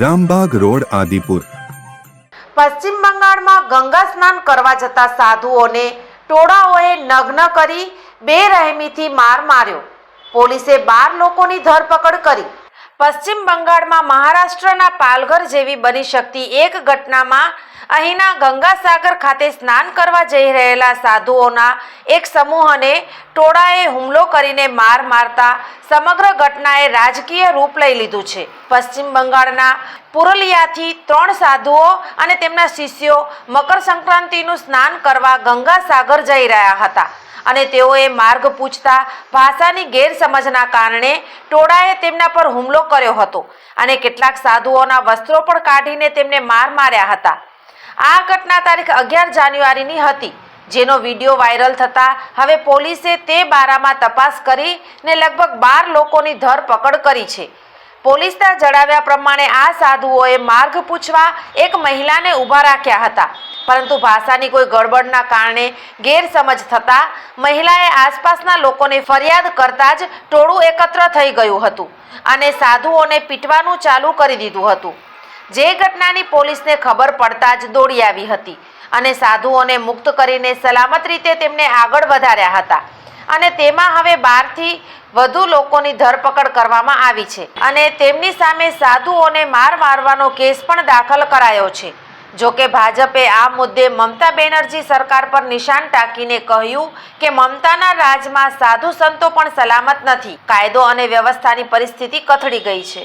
Rambagh road, Adipur. પશ્ચિમ બંગાળમાં ગંગા સ્નાન કરવા જતા સાધુઓને ટોળાઓએ નગ્ન કરી બેરહેમીથી માર માર્યો. પોલીસે બાર લોકોની ધરપકડ કરી. પશ્ચિમ બંગાળમાં મહારાષ્ટ્રના પાલઘર જેવી બની શકતી એક ઘટનામાં અહીંના ગંગાસાગર ખાતે સ્નાન કરવા જઈ રહેલા સાધુઓના એક સમૂહને ટોળાએ હુમલો કરીને માર મારતા સમગ્ર ઘટનાએ રાજકીય રૂપ લઈ લીધું છે. પશ્ચિમ બંગાળના પુરલિયાથી ત્રણ સાધુઓ અને તેમના શિષ્યો મકર સંક્રાંતિનું સ્નાન કરવા ગંગાસાગર જઈ રહ્યા હતા અને તેઓએ માર્ગ પૂછતા ભાષાની ગેરસમજના કારણે ટોળાએ તેમના પર હુમલો કર્યો હતો અને કેટલાક સાધુઓના વસ્ત્રો પણ કાઢીને તેમને માર માર્યા હતા. આ ઘટના તારીખ અગિયાર જાન્યુઆરીની હતી, જેનો વીડિયો વાયરલ થતા હવે પોલીસે તે બારામાં તપાસ કરી ને લગભગ બાર લોકોની ધરપકડ કરી છે. પોલીસના જણાવ્યા પ્રમાણે આ સાધુઓએ માર્ગ પૂછવા એક મહિલાને ઊભા રાખ્યા હતા, પરંતુ ભાષાની કોઈ ગડબડના કારણે ગેરસમજ થતાં મહિલાએ આસપાસના લોકોને ફરિયાદ કરતા જ ટોળું એકત્ર થઈ ગયું હતું અને સાધુઓને પીટવાનું ચાલુ કરી દીધું હતું. જે ઘટનાની પોલીસને ખબર પડતા જ દોડી આવી હતી અને સાધુઓને મુક્ત કરીને સલામત રીતે તેમને આગળ વધાર્યા હતા. અને તેમાં હવે બારથી વધુ લોકોની ધરપકડ કરવામાં આવી છે અને તેમની સામે સાધુઓને માર મારવાનો કેસ પણ દાખલ કરાયો છે. જો કે ભાજપે આ મુદ્દે મમતા બેનર્જી સરકાર પર નિશાન ટાંકીને કહ્યું કે મમતાના રાજમાં સાધુ સંતો પણ સલામત નથી. કાયદો અને વ્યવસ્થાની પરિસ્થિતિ કથળી ગઈ છે.